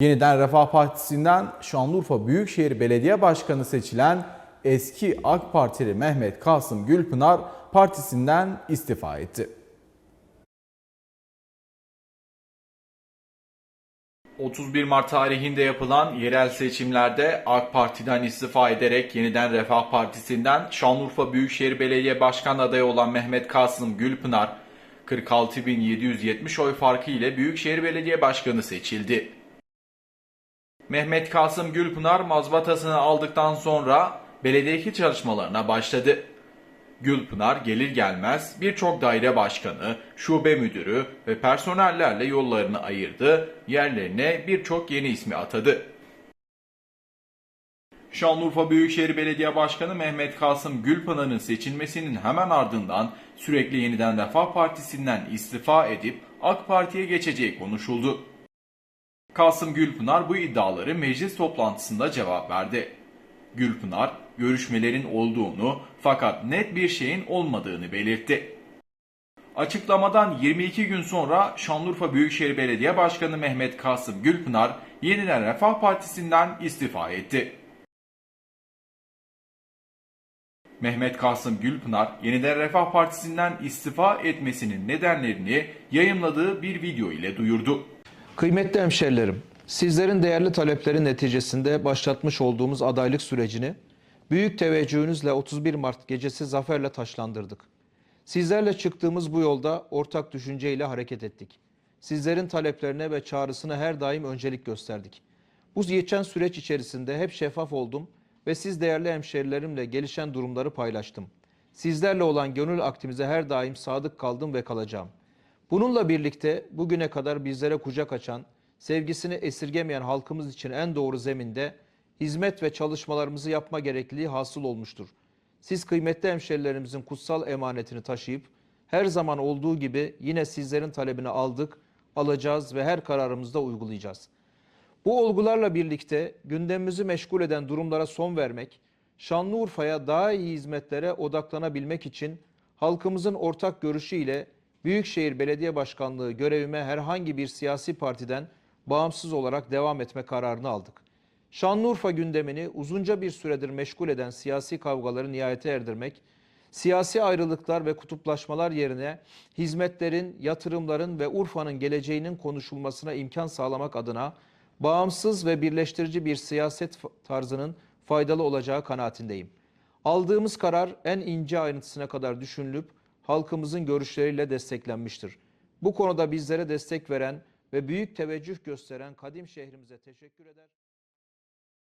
Yeniden Refah Partisi'nden Şanlıurfa Büyükşehir Belediye Başkanı seçilen eski AK Partili Mehmet Kasım Gülpınar partisinden istifa etti. 31 Mart tarihinde yapılan yerel seçimlerde AK Parti'den istifa ederek yeniden Refah Partisi'nden Şanlıurfa Büyükşehir Belediye Başkan adayı olan Mehmet Kasım Gülpınar 46.770 oy farkı ile Büyükşehir Belediye Başkanı seçildi. Mehmet Kasım Gülpınar mazbatasını aldıktan sonra belediyeki çalışmalarına başladı. Gülpınar gelir gelmez birçok daire başkanı, şube müdürü ve personellerle yollarını ayırdı, yerlerine birçok yeni ismi atadı. Şanlıurfa Büyükşehir Belediye Başkanı Mehmet Kasım Gülpınar'ın seçilmesinin hemen ardından sürekli yeniden Refah Partisi'nden istifa edip AK Parti'ye geçeceği konuşuldu. Kasım Gülpınar bu iddiaları meclis toplantısında cevap verdi. Gülpınar, görüşmelerin olduğunu fakat net bir şeyin olmadığını belirtti. Açıklamadan 22 gün sonra Şanlıurfa Büyükşehir Belediye Başkanı Mehmet Kasım Gülpınar yeniden Refah Partisi'nden istifa etti. Mehmet Kasım Gülpınar yeniden Refah Partisi'nden istifa etmesinin nedenlerini yayınladığı bir video ile duyurdu. Kıymetli hemşerilerim, sizlerin değerli talepleri neticesinde başlatmış olduğumuz adaylık sürecini büyük teveccühünüzle 31 Mart gecesi zaferle taşlandırdık. Sizlerle çıktığımız bu yolda ortak düşünceyle hareket ettik. Sizlerin taleplerine ve çağrısına her daim öncelik gösterdik. Bu geçen süreç içerisinde hep şeffaf oldum ve siz değerli hemşerilerimle gelişen durumları paylaştım. Sizlerle olan gönül aktimize her daim sadık kaldım ve kalacağım. Bununla birlikte bugüne kadar bizlere kucak açan, sevgisini esirgemeyen halkımız için en doğru zeminde hizmet ve çalışmalarımızı yapma gerekliliği hasıl olmuştur. Siz kıymetli hemşerilerimizin kutsal emanetini taşıyıp her zaman olduğu gibi yine sizlerin talebini aldık, alacağız ve her kararımızda uygulayacağız. Bu olgularla birlikte gündemimizi meşgul eden durumlara son vermek, Şanlıurfa'ya daha iyi hizmetlere odaklanabilmek için halkımızın ortak görüşüyle Büyükşehir Belediye Başkanlığı görevime herhangi bir siyasi partiden bağımsız olarak devam etme kararını aldık. Şanlıurfa gündemini uzunca bir süredir meşgul eden siyasi kavgaları nihayete erdirmek, siyasi ayrılıklar ve kutuplaşmalar yerine hizmetlerin, yatırımların ve Urfa'nın geleceğinin konuşulmasına imkan sağlamak adına bağımsız ve birleştirici bir siyaset tarzının faydalı olacağı kanaatindeyim. Aldığımız karar en ince ayrıntısına kadar düşünülüp halkımızın görüşleriyle desteklenmiştir. Bu konuda bizlere destek veren ve büyük teveccüh gösteren kadim şehrimize teşekkür eder.